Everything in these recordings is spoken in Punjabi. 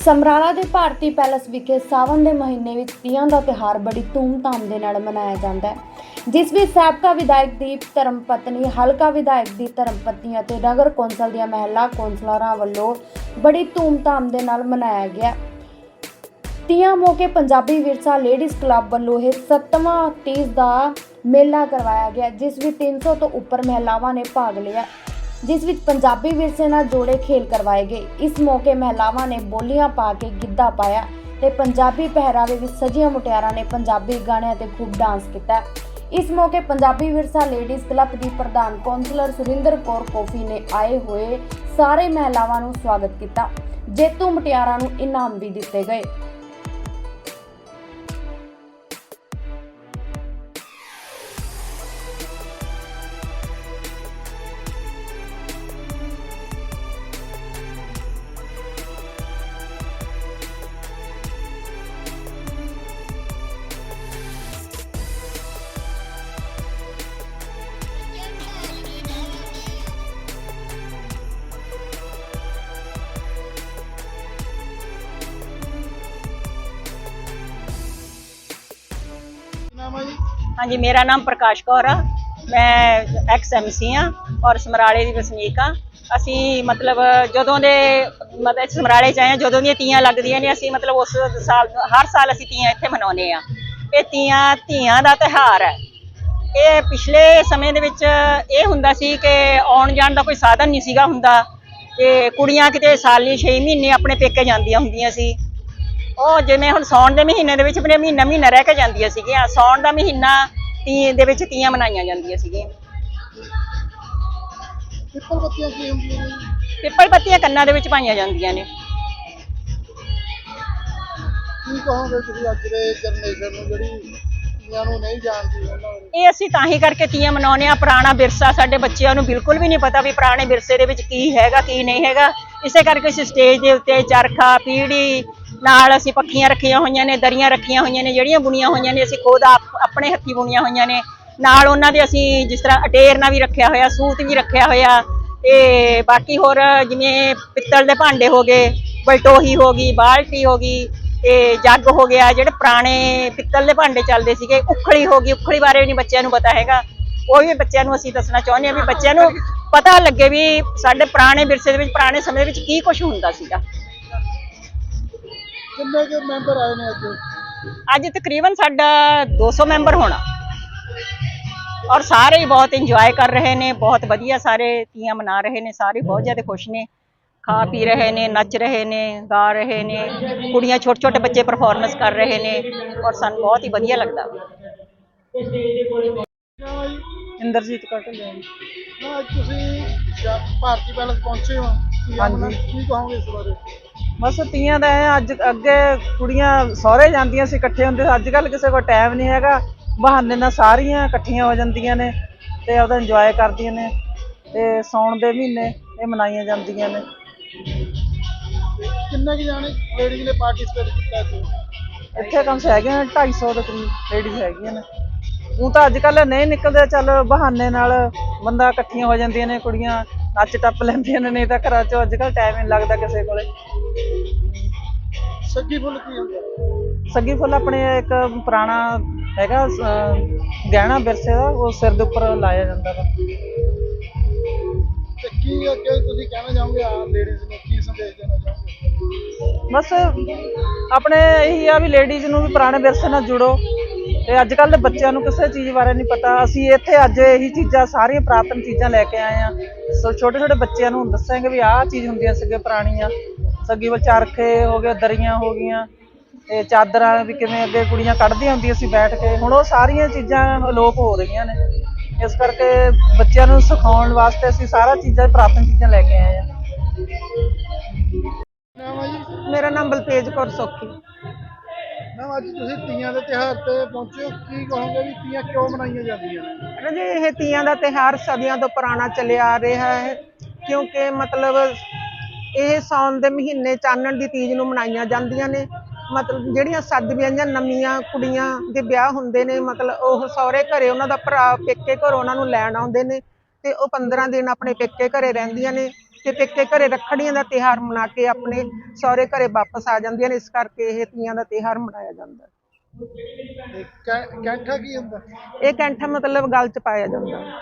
ਸਮਰਾਲਾ ਦੇ ਭਾਰਤੀ ਪੈਲਸ ਵਿਖੇ ਸਾਵਨ ਦੇ ਮਹੀਨੇ ਵਿੱਚ ਤੀਆਂ ਦਾ ਤਿਉਹਾਰ ਬੜੀ ਧੂਮ-ਧਾਮ ਦੇ ਨਾਲ ਮਨਾਇਆ ਜਾਂਦਾ ਹੈ। ਜਿਸ ਵਿੱਚ ਸਾਬਕਾ ਵਿਧਾਇਕ ਦੀਪ ਧਰਮਪਤਨੀ, ਹਲਕਾ ਵਿਧਾਇਕ ਦੀ ਧਰਮਪਤਨੀ ਅਤੇ ਨਗਰ ਕੌਂਸਲ ਦੀਆਂ ਮਹਿਲਾ ਕੌਂਸਲਰਾਂ ਵੱਲੋਂ ਬੜੀ ਧੂਮ-ਧਾਮ ਦੇ ਨਾਲ ਮਨਾਇਆ ਗਿਆ ਤੀਆਂ ਮੌਕੇ ਪੰਜਾਬੀ ਵਿਰਸਾ ਲੇਡੀਜ਼ ਕਲੱਬ ਵੱਲੋਂ ਇਹ 7ਵਾਂ ਤੀਜ ਦਾ ਮੇਲਾ ਕਰਵਾਇਆ ਗਿਆ, ਜਿਸ ਵਿੱਚ 300 ਤੋਂ ਉੱਪਰ ਮਹਿਲਾਵਾਂ ਨੇ ਭਾਗ ਲਿਆ। ਜਿਸ ਵਿੱਚ ਪੰਜਾਬੀ ਵਿਰਸੇ ਨਾਲ ਜੋੜੇ ਖੇਲ ਕਰਵਾਏ ਗਏ। ਇਸ ਮੌਕੇ ਮਹਿਲਾਵਾਂ ਨੇ ਬੋਲੀਆਂ ਪਾ ਕੇ ਗਿੱਧਾ ਪਾਇਆ ਤੇ ਪੰਜਾਬੀ ਪਹਿਰਾਵੇ ਵਿੱਚ ਸਜੀਆਂ ਮੁਟਿਆਰਾਂ ਨੇ ਪੰਜਾਬੀ ਗਾਣਿਆਂ ਤੇ ਖੂਬ ਡਾਂਸ ਕੀਤਾ। ਇਸ ਮੌਕੇ ਪੰਜਾਬੀ ਵਿਰਸਾ ਲੇਡੀਜ਼ ਕਲੱਬ ਦੀ ਪ੍ਰਧਾਨ ਕੌਂਸਲਰ ਸੁਰਿੰਦਰ ਕੌਰ ਕੋਫੀ ਨੇ ਆਏ ਹੋਏ ਸਾਰੇ ਮਹਿਲਾਵਾਂ ਨੂੰ ਸਵਾਗਤ ਕੀਤਾ, ਜੇਤੂ ਮੁਟਿਆਰਾਂ ਨੂੰ ਇਨਾਮ ਵੀ ਦਿੱਤੇ ਗਏ। ਹਾਂਜੀ, ਮੇਰਾ ਨਾਮ ਪ੍ਰਕਾਸ਼ ਕੌਰ ਆ। ਮੈਂ ਐਕਸ ਐਮਸੀ ਆ ਔਰ ਸਮਰਾਲੇ ਦੀ ਵਸਨੀਕ ਆ। ਅਸੀਂ ਮਤਲਬ ਜਦੋਂ ਦੇ ਮਤਲਬ ਸਮਰਾਲੇ ਚ ਆਏ ਹਾਂ ਜਦੋਂ ਦੀਆਂ ਤੀਆਂ ਲੱਗਦੀਆਂ ਨੇ, ਅਸੀਂ ਮਤਲਬ ਉਸ ਸਾਲ ਹਰ ਸਾਲ ਅਸੀਂ ਤੀਆਂ ਇੱਥੇ ਮਨਾਉਂਦੇ ਆ। ਇਹ ਤੀਆਂ, ਧੀਆਂ ਦਾ ਤਿਉਹਾਰ ਹੈ। ਇਹ ਪਿਛਲੇ ਸਮੇਂ ਦੇ ਵਿੱਚ ਇਹ ਹੁੰਦਾ ਸੀ ਕਿ ਆਉਣ ਜਾਣ ਦਾ ਕੋਈ ਸਾਧਨ ਨਹੀਂ ਸੀਗਾ ਹੁੰਦਾ। ਤੇ ਕੁੜੀਆਂ ਕਿਤੇ ਸਾਲੀ 6 ਮਹੀਨੇ ਆਪਣੇ ਪੇਕੇ ਜਾਂਦੀਆਂ ਹੁੰਦੀਆਂ ਸੀ। ਉਹ ਜਿਵੇਂ ਹੁਣ ਸੌਣ ਦੇ ਮਹੀਨੇ ਦੇ ਵਿੱਚ ਆਪਣੇ ਮਹੀਨਾ ਮਹੀਨਾ ਰਹਿ ਕੇ ਜਾਂਦੀਆਂ ਸੀਗੀਆਂ। ਸੌਣ ਦਾ ਮਹੀਨਾ ਤੀ ਦੇ ਵਿੱਚ ਤੀਆਂ ਮਨਾਈਆਂ ਜਾਂਦੀਆਂ ਸੀਗੀਆਂ। ਪਿੱਪਲ ਬੱਤੀਆਂ ਕੀ ਹੁੰਦੀਆਂ ਨੇ? ਪਿੱਪਲ ਪੱਤੀਆਂ ਕੰਨਾਂ ਦੇ ਵਿੱਚ ਪਾਈਆਂ ਜਾਂਦੀਆਂ ਨੇ। ਕੀ ਕਹੋਗੇ ਤੁਸੀਂ ਅੱਜ ਦੇ ਜਨਰੇਸ਼ਨ ਨੂੰ ਜਿਹੜੀ ਤੀਆਂ ਨੂੰ ਨਹੀਂ ਜਾਣਦੀ ਉਹਨਾਂ ਬਾਰੇ ਇਹ ਅਸੀਂ ਤਾਂ ਹੀ ਕਰਕੇ ਤੀਆਂ ਮਨਾਉਂਦੇ ਆ ਪੁਰਾਣਾ ਵਿਰਸਾ ਸਾਡੇ ਬੱਚਿਆਂ ਨੂੰ ਬਿਲਕੁਲ ਵੀ ਨਹੀਂ ਪਤਾ ਵੀ ਪੁਰਾਣੇ ਵਿਰਸੇ ਦੇ ਵਿੱਚ ਕੀ ਹੈਗਾ ਕੀ ਨਹੀਂ ਹੈਗਾ। ਇਸੇ ਕਰਕੇ ਅਸੀਂ ਸਟੇਜ ਦੇ ਉੱਤੇ ਚਰਖਾ ਪੀੜੀ ਨਾਲ ਅਸੀਂ ਪੱਖੀਆਂ ਰੱਖੀਆਂ ਹੋਈਆਂ ਨੇ, ਦਰੀਆਂ ਰੱਖੀਆਂ ਹੋਈਆਂ ਨੇ, ਜਿਹੜੀਆਂ ਬੁਣੀਆਂ ਹੋਈਆਂ ਨੇ, ਅਸੀਂ ਖੁਦ ਆਪਣੇ ਹੱਥੀਂ ਬੁਣੀਆਂ ਹੋਈਆਂ ਨੇ। ਨਾਲ ਉਹਨਾਂ ਦੇ ਅਸੀਂ ਜਿਸ ਤਰ੍ਹਾਂ ਅਟੇਰਨਾ ਵੀ ਰੱਖਿਆ ਹੋਇਆ, ਸੂਤ ਵੀ ਰੱਖਿਆ ਹੋਇਆ, ਤੇ ਬਾਕੀ ਹੋਰ ਜਿਵੇਂ ਪਿੱਤਲ ਦੇ ਭਾਂਡੇ ਹੋ ਗਏ, ਬਲਟੋਹੀ ਹੋ ਗਈ, ਬਾਲਟੀ ਹੋ ਗਈ, ਤੇ ਜੱਗ ਹੋ ਗਿਆ, ਜਿਹੜੇ ਪੁਰਾਣੇ ਪਿੱਤਲ ਦੇ ਭਾਂਡੇ ਚੱਲਦੇ ਸੀਗੇ, ਉਖਲੀ ਹੋ ਗਈ, ਉਖਲੀ ਬਾਰੇ ਵੀ ਨਹੀਂ ਬੱਚਿਆਂ ਨੂੰ ਪਤਾ ਹੈਗਾ। ਉਹ ਵੀ ਬੱਚਿਆਂ ਨੂੰ ਅਸੀਂ ਦੱਸਣਾ ਚਾਹੁੰਦੇ ਹਾਂ ਵੀ ਬੱਚਿਆਂ ਨੂੰ ਪਤਾ ਲੱਗੇ ਵੀ ਸਾਡੇ ਪੁਰਾਣੇ ਵਿਰਸੇ ਦੇ ਵਿੱਚ, ਪੁਰਾਣੇ ਸਮੇਂ ਦੇ ਵਿੱਚ ਕੀ ਕੁਝ ਹੁੰਦਾ ਸੀਗਾ। ਕਿੰਨੇ ਕੇ ਮੈਂਬਰ ਆਏ ਨੇ ਅੱਜ ਅੱਜ ਤਕਰੀਬਨ ਸਾਡਾ 200 ਮੈਂਬਰ ਹੋਣਾ। ਔਰ ਸਾਰੇ ਹੀ ਬਹੁਤ ਇੰਜੋਏ ਕਰ ਰਹੇ ਨੇ ਬਹੁਤ ਵਧੀਆ ਸਾਰੇ ਤੀਆਂ ਮਨਾ ਰਹੇ ਨੇ ਸਾਰੇ ਬਹੁਤ ਜ਼ਿਆਦਾ ਖੁਸ਼ ਨੇ। ਖਾ ਪੀ ਰਹੇ ਨੇ ਨੱਚ ਰਹੇ ਨੇ ਗਾ ਰਹੇ ਨੇ ਕੁੜੀਆਂ ਛੋਟੇ ਛੋਟੇ ਬੱਚੇ ਪਰਫਾਰਮੈਂਸ ਕਰ ਰਹੇ ਨੇ ਔਰ ਸਾਨੂੰ ਬਹੁਤ ਹੀ ਵਧੀਆ ਲੱਗਦਾ। ਇੰਦਰਜੀਤ ਕੌਰ ਨਾ ਅੱਜ ਤੁਸੀਂ ਭਾਰਤੀ ਪੈਲਸ ਪਹੁੰਚੇ ਹੋ। ਹਾਂਜੀ। ਕੀ ਕਹੋਗੇ ਇਸ ਬਾਰੇ? ਬਸ ਤੀਆਂ ਦਾ ਅੱਜ ਅੱਗੇ ਕੁੜੀਆਂ ਸਹੁਰੇ ਜਾਂਦੀਆਂ ਸੀ ਇਕੱਠੇ ਹੁੰਦੇ ਸੀ ਅੱਜ ਕੱਲ ਕਿਸੇ ਕੋਲ ਟਾਈਮ ਨਹੀਂ ਹੈਗਾ ਬਹਾਨੇ ਨਾਲ ਸਾਰੀਆਂ ਇਕੱਠੀਆਂ ਹੋ ਜਾਂਦੀਆਂ ਨੇ ਤੇ ਉਹਦਾ ਇੰਜੋਏ ਕਰਦੀਆਂ ਨੇ ਤੇ ਸੌਣ ਦੇ ਮਹੀਨੇ ਇਹ ਮਨਾਈਆਂ ਜਾਂਦੀਆਂ ਨੇ। ਕਿੰਨੇ ਕੀ ਜਾਣੇ ਲੇਡੀਜ਼ ਨੇ ਪਾਰਟਿਸਿਪੇਟ ਕੀਤਾ ਅੱਜ ਇੱਥੇ ਕਮ ਸੇ ਹੈਗੇ ਨੇ 250 ਦੇ ਕਰੀਬ ਲੇਡੀਜ਼ ਹੈਗੀਆਂ ਨੇ। ਉਹ ਤਾਂ ਅੱਜ ਕੱਲ ਨਹੀਂ ਨਿਕਲਦੇ ਚੱਲ ਬਹਾਨੇ ਨਾਲ ਬੰਦਾ ਇਕੱਠੀਆਂ ਹੋ ਜਾਂਦੀਆਂ ਨੇ ਕੁੜੀਆਂ। ਨੱਚ ਟੱਪ ਲੈਂਦੀਆਂ ਨੇ ਨਹੀਂ ਤਾਂ ਘਰਾਂ 'ਚੋਂ ਅੱਜ ਕੱਲ ਟਾਈਮ ਨਹੀਂ ਲੱਗਦਾ ਕਿਸੇ ਕੋਲੇ। ਸੱਗੀ ਫੁੱਲ ਕੀ ਹੁੰਦਾ ਸੱਗੀ ਫੁੱਲ ਆਪਣੇ ਇੱਕ ਪੁਰਾਣਾ ਹੈਗਾ ਅਹ, ਗਹਿਣਾ ਵਿਰਸੇ ਦਾ ਉਹ ਸਿਰ ਦੇ ਉੱਪਰ ਲਾਇਆ ਜਾਂਦਾ ਵਾ। ਤੇ ਕੀ ਅੱਗੇ ਤੁਸੀਂ ਕਹਿਣਾ ਚਾਹੋਗੇ ਆ ਲੇਡੀਜ਼ ਨੂੰ ਕੀ ਸੰਦੇਸ਼ ਦੇਣਾ ਚਾਹੋਗੇ? ਬਸ ਆਪਣੇ ਇਹੀ ਆ ਵੀ ਲੇਡੀਜ਼ ਨੂੰ ਵੀ ਪੁਰਾਣੇ ਵਿਰਸੇ ਨਾਲ ਜੁੜੋ। ਤੇ ਅੱਜ ਕੱਲ ਦੇ ਬੱਚਿਆਂ ਨੂੰ ਕਿਸੇ ਚੀਜ਼ ਬਾਰੇ ਨਹੀਂ ਪਤਾ। ਅਸੀਂ ਇੱਥੇ ਅੱਜ ਇਹੀ ਚੀਜ਼ਾਂ ਸਾਰੀਆਂ ਪ੍ਰਾਪਤਨ ਚੀਜ਼ਾਂ ਲੈ ਕੇ ਆਏ ਆ ਸੋ ਛੋਟੇ ਛੋਟੇ ਬੱਚਿਆਂ ਨੂੰ ਦੱਸਾਂਗੇ ਵੀ ਆਹ ਚੀਜ਼ ਹੁੰਦੀਆਂ ਸੀਗੇ ਪੁਰਾਣੀਆਂ। ਸੱਗੀ ਚਰਖੇ ਹੋ ਗਏ ਦਰੀਆਂ ਹੋ ਗਈਆਂ ਤੇ ਚਾਦਰਾਂ ਵੀ ਕਿਵੇਂ ਅੱਗੇ ਕੁੜੀਆਂ ਕੱਢਦੀਆਂ ਹੁੰਦੀਆਂ ਸੀ ਬੈਠ ਕੇ। ਹੁਣ ਉਹ ਸਾਰੀਆਂ ਚੀਜ਼ਾਂ ਅਲੋਪ ਹੋ ਰਹੀਆਂ ਨੇ। ਇਸ ਕਰਕੇ ਬੱਚਿਆਂ ਨੂੰ ਸਿਖਾਉਣ ਵਾਸਤੇ ਅਸੀਂ ਸਾਰਾ ਚੀਜ਼ਾਂ ਪ੍ਰਾਪਤਨ ਚੀਜ਼ਾਂ ਲੈ ਕੇ ਆਏ ਆ ਮੇਰਾ ਨਾਮ ਬਲਤੇਜ ਕੌਰ ਸੋਖੀ। ਅੱਜ ਤੁਸੀਂ ਤੀਆਂ ਦੇ ਤਿਉਹਾਰ ਤੇ ਪਹੁੰਚੇ ਹੋ, ਕੀ ਕਹੋਗੇ ਵੀ ਤੀਆਂ ਕਿਉਂ ਮਨਾਈਆਂ ਜਾਂਦੀਆਂ ਨੇ? ਰਾਜੇ ਇਹ ਤੀਆਂ ਦਾ ਤਿਉਹਾਰ ਸਦੀਆਂ ਤੋਂ ਪੁਰਾਣਾ ਚੱਲਿਆ ਆ ਰਿਹਾ ਹੈ, ਕਿਉਂਕਿ ਮਤਲਬ ਇਹ ਸਾਉਣ ਦੇ ਮਹੀਨੇ ਚਾਨਣ ਦੀ ਤੀਜ ਨੂੰ ਮਨਾਈਆਂ ਜਾਂਦੀਆਂ ਨੇ। ਮਤਲਬ ਜਿਹੜੀਆਂ ਸੱਜ ਜਾਂ ਨਵੀਆਂ ਕੁੜੀਆਂ ਦੇ ਵਿਆਹ ਹੁੰਦੇ ਨੇ, ਮਤਲਬ ਉਹ ਸਹੁਰੇ ਘਰੇ ਉਹਨਾਂ ਦਾ ਭਰਾ ਪੇਕੇ ਘਰੋਂ ਉਹਨਾਂ ਨੂੰ ਲੈਣ ਆਉਂਦੇ ਨੇ ਤੇ ਉਹ 15 ਦਿਨ ਆਪਣੇ ਪੇਕੇ ਘਰੇ ਰਹਿੰਦੀਆਂ ਨੇ। ਤੇ ਪੇਕੇ ਘਰੇ ਰੱਖੜੀਆਂ ਦਾ ਤਿਉਹਾਰ ਮਨਾ ਕੇ ਆਪਣੇ ਸਹੁਰੇ ਘਰੇ ਵਾਪਸ ਆ ਜਾਂਦੀਆਂ ਨੇ ਇਸ ਕਰਕੇ ਇਹ ਤੀਆਂ ਦਾ ਤਿਉਹਾਰ ਮਨਾਇਆ ਜਾਂਦਾ ਹੈ। ਤੇ ਕੈ- ਕੈਂਠਾ ਕੀ ਹੁੰਦਾ ਇਹ ਕੈਂਠਾ ਮਤਲਬ ਗਲ 'ਚ ਪਾਇਆ ਜਾਂਦਾ ਹੈ।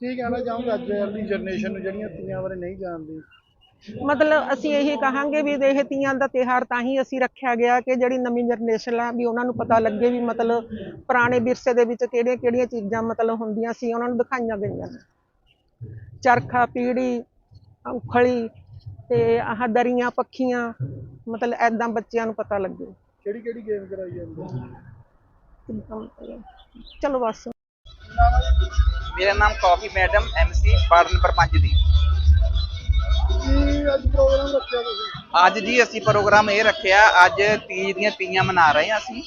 ਕੀ ਕਹਿਣਾ ਚਾਹੋਗੇ ਅੱਜ ਦੀ ਜਨਰੇਸ਼ਨ ਨੂੰ ਜਿਹੜੀਆਂ ਤੀਆਂ ਬਾਰੇ ਨਹੀਂ ਜਾਣਦੀ ਮਤਲਬ ਅਸੀਂ ਇਹੀ ਕਹਾਂਗੇ ਵੀ ਇਹ ਤੀਆਂ ਦਾ ਤਿਉਹਾਰ ਤਾਂ ਹੀ ਅਸੀਂ ਰੱਖਿਆ ਗਿਆ ਕਿ ਜਿਹੜੀ ਨਵੀਂ ਜਨਰੇਸ਼ਨ ਆ ਵੀ ਉਹਨਾਂ ਨੂੰ ਪਤਾ ਲੱਗੇ ਵੀ ਮਤਲਬ ਪੁਰਾਣੇ ਵਿਰਸੇ ਦੇ ਵਿੱਚ ਕਿਹੜੀਆਂ ਕਿਹੜੀਆਂ ਚੀਜ਼ਾਂ ਮਤਲਬ ਹੁੰਦੀਆਂ ਸੀ ਉਹਨਾਂ ਨੂੰ ਦਿਖਾਈਆਂ ਗਈਆਂ ਨੇ ਚਰਖਾ ਪੀੜੀ ਉਖਲੀ ਤੇ ਆਹ ਦਰੀਆਂ ਪੱਖੀਆਂ ਮਤਲਬ ਐਦਾਂ ਬੱਚਿਆਂ ਨੂੰ ਪਤਾ ਲੱਗੇ। ਕਿਹੜੀ ਕਿਹੜੀ ਗੇਮ ਕਰਾਈ ਜਾਂਦੀ। ਚਲੋ ਬਸ। ਮੇਰਾ ਨਾਮ ਕਾਫੀ ਮੈਡਮ ਐਮਸੀ ਵਾਰਡ ਨੰਬਰ 5 ਦੀ। ਅੱਜ ਪ੍ਰੋਗਰਾਮ ਰੱਖਿਆ ਤੁਸੀਂ? ਅੱਜ ਜੀ ਅਸੀਂ ਪ੍ਰੋਗਰਾਮ ਇਹ ਰੱਖਿਆ ਅੱਜ ਤੀਜ ਦੀਆਂ ਤੀਆਂ ਮਨਾ ਰਹੇ ਹਾਂ ਅਸੀਂ।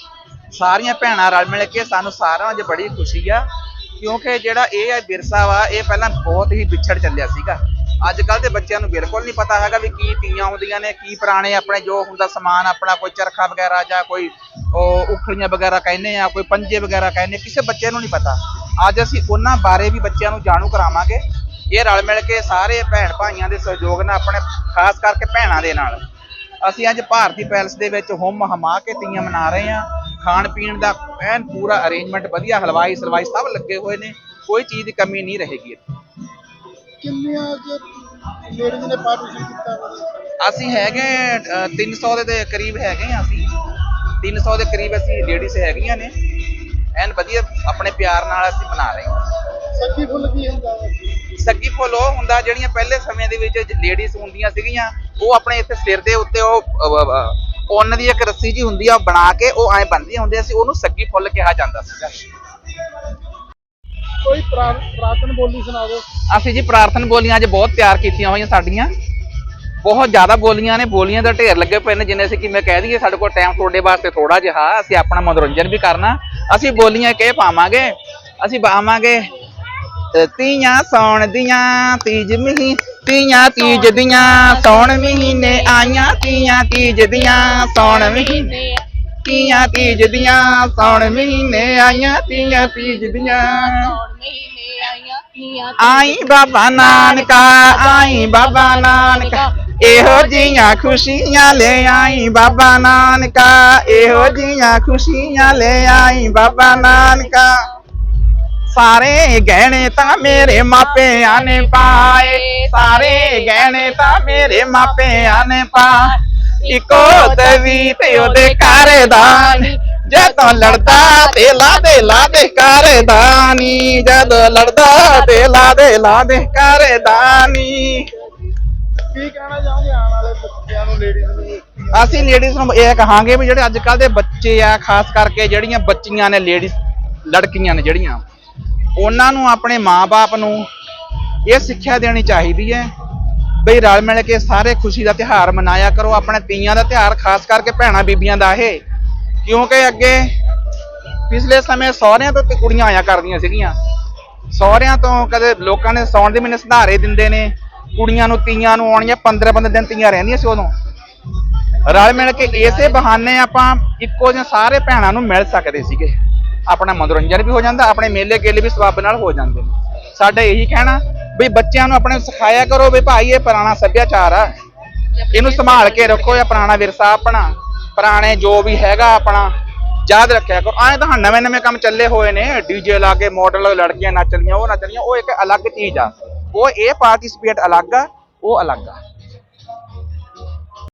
ਸਾਰੀਆਂ ਭੈਣਾਂ ਰਲ ਮਿਲ ਕੇ ਸਾਨੂੰ ਸਾਰਿਆਂ ਨੂੰ ਅੱਜ ਬੜੀ ਖੁਸ਼ੀ ਆ। ਕਿਉਂਕਿ ਜਿਹੜਾ ਇਹ ਹੈ ਵਿਰਸਾ ਵਾ, ਇਹ ਪਹਿਲਾਂ ਬਹੁਤ ਹੀ ਵਿਛੜ ਚੱਲਿਆ ਸੀਗਾ। ਅੱਜ ਕੱਲ ਦੇ ਬੱਚਿਆਂ ਨੂੰ ਬਿਲਕੁਲ ਨਹੀਂ ਪਤਾ ਹੈਗਾ ਵੀ ਕੀ ਤੀਆਂ ਹੁੰਦੀਆਂ ਨੇ, ਕੀ ਪੁਰਾਣੇ ਆਪਣੇ ਜੋ ਹੁੰਦਾ ਸਮਾਨ, ਆਪਣਾ ਕੋਈ ਚਰਖਾ ਵਗੈਰਾ ਜਾਂ ਕੋਈ ਉਹ ਉਖਲੀਆਂ ਵਗੈਰਾ ਕਹਿੰਦੇ ਆ, ਕੋਈ ਪੰਜੇ ਵਗੈਰਾ ਕਹਿੰਦੇ ਕਿਸੇ ਬੱਚੇ ਨੂੰ ਨਹੀਂ ਪਤਾ। ਅੱਜ ਅਸੀਂ ਉਹਨਾਂ ਬਾਰੇ ਵੀ ਬੱਚਿਆਂ ਨੂੰ ਜਾਣੂ ਕਰਾਵਾਂਗੇ। ਇਹ ਰਲ ਮਿਲ ਕੇ ਸਾਰੇ ਭੈਣ ਭਾਈਆਂ ਦੇ ਸਹਿਯੋਗ ਨਾਲ ਆਪਣੇ, ਖਾਸ ਕਰਕੇ ਭੈਣਾਂ ਦੇ ਨਾਲ। ਅਸੀਂ ਅੱਜ ਭਾਰਤੀ ਪੈਲਸ ਦੇ ਵਿੱਚ ਹੁੰਮ ਹਮਾ ਕੇ ਤੀਆਂ ਮਨਾ ਰਹੇ ਹਾਂ। ਖਾਣ ਪੀਣ ਦਾ ਐਨ ਪੂਰਾ ਅਰੇਂਜਮੈਂਟ ਵਧੀਆ ਹਲਵਾਈ ਸਲਵਾਈ ਸਭ ਲੱਗੇ ਹੋਏ ਨੇ ਕੋਈ ਚੀਜ਼ ਦੀ ਕਮੀ ਨਹੀਂ ਰਹੇਗੀ ਇੱਥੇ। ਕਿੰਨੀਆਂ ਅੱਜ ਲੇਡੀਜ਼ ਨੇ ਪਾਰਟਿਸਿਪੇਟ ਕੀਤਾ ਵਾ? ਅਸੀਂ ਹੈਗੇ ਅ, 300 ਦੇ ਦੇ ਕਰੀਬ ਹੈਗੇ ਹਾਂ ਅਸੀਂ 300 ਦੇ ਕਰੀਬ ਅਸੀਂ ਲੇਡੀਜ਼ ਹੈਗੀਆਂ ਨੇ ਐਨ ਵਧੀਆ ਆਪਣੇ ਪਿਆਰ ਨਾਲ ਅਸੀਂ ਮਨਾ ਰਹੇ ਹਾਂ ਸੱਗੀ ਫੁੱਲ ਕੀ ਹੁੰਦਾ? ਸੱਗੀ ਫੁੱਲ ਉਹ ਹੁੰਦਾ ਜਿਹੜੀਆਂ ਪਹਿਲੇ ਸਮੇਂ ਦੇ ਵਿੱਚ ਲੇਡੀਜ਼ ਹੁੰਦੀਆਂ ਸੀਗੀਆਂ ਉਹ ਆਪਣੇ ਇੱਥੇ ਸਿਰ ਦੇ ਉੱਤੇ ਉਹ ਉੱਨ ਦੀ ਇੱਕ ਰੱਸੀ ਜੀ ਹੁੰਦੀ ਆ ਉਹ ਬਣਾ ਕੇ ਉਹ ਐਂ ਬੰਨ੍ਹਦੀਆਂ ਹੁੰਦੀਆਂ ਸੀ ਉਹਨੂੰ ਸੱਗੀ ਫੁੱਲ ਕਿਹਾ ਜਾਂਦਾ ਸੀਗਾ। ਕੋਈ ਪ੍ਰਾ- ਪ੍ਰਾਤਨ ਬੋਲੀ ਸੁਣਾ ਦਿਓ। ਅਸੀਂ ਜੀ ਪ੍ਰਾਰਥਨਾ ਬੋਲੀਆਂ ਅੱਜ ਬਹੁਤ ਤਿਆਰ ਕੀਤੀਆਂ ਹੋਈਆਂ ਸਾਡੀਆਂ। ਬਹੁਤ ਜ਼ਿਆਦਾ ਬੋਲੀਆਂ ਨੇ ਬੋਲੀਆਂ ਦਾ ਢੇਰ ਲੱਗੇ ਪਏ ਨੇ ਜਿੰਨੇ ਅਸੀਂ ਕਿਵੇਂ ਕਹਿ ਦਈਏ ਸਾਡੇ ਕੋਲ ਟਾਈਮ ਤੁਹਾਡੇ ਵਾਸਤੇ ਥੋੜਾ ਜਿਹਾ ਅਸੀਂ ਆਪਣਾ ਮਨੋਰੰਜਨ ਵੀ ਕਰਨਾ। ਅਸੀਂ ਬੋਲੀਆਂ ਕਿ ਪਾਵਾਂਗੇ? ਅਸੀਂ ਪਾਵਾਂਗੇ ਅ, ਤੀਆਂ ਸੌਣ ਦੀਆਂ ਤੀਜ ਮਹੀ ਤੀਆਂ ਤੀਜ ਦੀਆਂ ਸੌਣ ਮਹੀਨੇ, ਆਈਆਂ ਤੀਆਂ ਤੀਜ ਦੀਆਂ ਸੌਣ ਮਹੀਨੇ। ਤੀਆਂ ਤੀਜ ਦੀਆਂ ਸੌਣ ਮਹੀਨੇ, ਆਈਆਂ ਤੀਆਂ ਤੀਜ ਦੀਆਂ। ਆਈ ਬਾਬਾ ਨਾਨਕਾ, ਆਈ ਬਾਬਾ ਨਾਨਕਾ, ਇਹੋ ਜੀਆਂ ਖੁਸ਼ੀਆਂ ਲੈ ਆਈ ਬਾਬਾ ਨਾਨਕਾ, ਇਹੋ ਜੀਆਂ ਖੁਸ਼ੀਆਂ ਲੈ ਆਈ ਬਾਬਾ ਨਾਨਕਾ। ਸਾਰੇ ਗਹਿਣੇ ਤਾਂ ਮੇਰੇ ਮਾਪਿਆਂ ਨੇ ਪਾਏ। ਸਾਰੇ ਗਹਿਣੇ ਤਾਂ ਮੇਰੇ ਮਾਪਿਆਂ ਨੇ ਪਾ ਇੱਕੋ ਤਵੀ ਤੇ ਉਹਦੇ ਘਰ ਦਾਨੀ ਜਦੋਂ ਲੜਦਾ ਤੇ ਲਾਦੇ ਲਾਦੇ ਘਰ ਦਾਨੀ ਜਦੋਂ ਲੜਦਾ ਤੇ ਲਾਦੇ ਲਾਦੇ ਘਰ ਦਾਨੀ ਕੀ ਕਹਿਣਾ ਚਾਹੋਗੇ ਆਉਣ ਵਾਲੇ ਬੱਚਿਆਂ ਨੂੰ ਲੇਡੀਜ਼ ਨੂੰ? ਤੀਆਂ ਅਸੀਂ ਲੇਡੀਜ਼ ਨੂੰ ਇਹ ਕਹਾਂਗੇ ਵੀ ਜਿਹੜੇ ਅੱਜ ਕੱਲ ਦੇ ਬੱਚੇ ਆ ਖਾਸ ਕਰਕੇ ਜਿਹੜੀਆਂ ਬੱਚੀਆਂ ਨੇ ਲੇਡੀਜ਼ ਲੜਕੀਆਂ ਨੇ ਜਿਹੜੀਆਂ। ਉਹਨਾਂ ਨੂੰ ਆਪਣੇ ਮਾਪੇ ਨੂੰ ਇਹ ਸਿੱਖਿਆ ਦੇਣੀ ਚਾਹੀਦੀ ਹੈ ਬਈ ਰਲ ਮਿਲ ਕੇ ਸਾਰੇ ਖੁਸ਼ੀ ਦਾ ਤਿਉਹਾਰ ਮਨਾਇਆ ਕਰੋ, ਆਪਣੇ ਤੀਆਂ ਦਾ ਤਿਉਹਾਰ ਖਾਸ ਕਰਕੇ ਭੈਣਾਂ ਬੀਬੀਆਂ ਦਾ ਇਹ। ਕਿਉਂਕਿ ਅੱਗੇ ਪਿਛਲੇ ਸਮੇਂ ਸਹੁਰਿਆਂ ਤੋਂ ਤੇ ਕੁੜੀਆਂ ਆਇਆ ਕਰਦੀਆਂ ਸੀਗੀਆਂ। ਸਹੁਰਿਆਂ ਤੋਂ ਕਦੇ ਲੋਕਾਂ ਨੇ ਸੌਣ ਦੇ ਮਹੀਨੇ ਸੰਧਾਰੇ ਦਿੰਦੇ ਨੇ, ਕੁੜੀਆਂ ਨੂੰ, ਤੀਆਂ ਨੂੰ ਆਉਣੀਆਂ 15 15 ਦਿਨ ਤੀਆਂ ਰਹਿੰਦੀਆਂ ਸੀ ਉਦੋਂ। ਰਲ ਮਿਲ ਕੇ ਇਸੇ ਬਹਾਨੇ ਆਪਾਂ ਇੱਕੋ ਜਿਹੇ ਸਾਰੇ ਭੈਣਾਂ ਨੂੰ ਮਿਲ ਸਕਦੇ ਸੀਗੇ। ਆਪਣਾ ਮਨੋਰੰਜਨ ਵੀ ਹੋ ਜਾਂਦਾ, ਆਪਣੇ ਮੇਲੇ ਗੇਲੇ ਵੀ ਸਵਾਬ ਨਾਲ ਹੋ ਜਾਂਦੇ ਨੇ। ਸਾਡਾ ਇਹੀ ਕਹਿਣਾ ਵੀ ਬੱਚਿਆਂ ਨੂੰ ਆਪਣੇ ਸਿਖਾਇਆ ਕਰੋ ਵੀ ਭਾਈ ਇਹ ਪੁਰਾਣਾ ਸੱਭਿਆਚਾਰ ਆ। ਇਹਨੂੰ ਸੰਭਾਲ ਕੇ ਰੱਖੋ, ਇਹ ਪੁਰਾਣਾ ਵਿਰਸਾ ਆਪਣਾ। ਪੁਰਾਣੇ ਜੋ ਵੀ ਹੈਗਾ ਆਪਣਾ, ਯਾਦ ਰੱਖਿਆ ਕਰੋ। ਆਏ ਤਾਂ ਨਵੇਂ ਨਵੇਂ ਕੰਮ ਚੱਲੇ ਹੋਏ ਨੇ ਡੀਜੇ ਲਾ ਕੇ ਮਾਡਲ ਲੜਕੀਆਂ ਨੱਚਦੀਆਂ ਉਹ ਨੱਚਦੀਆਂ ਉਹ ਇੱਕ ਅਲੱਗ ਚੀਜ਼ ਆ। ਉਹ ਇਹ ਪਾਰਟਿਸਿਪੇਟ ਅਲੱਗ ਆ, ਉਹ ਅਲੱਗ ਆ।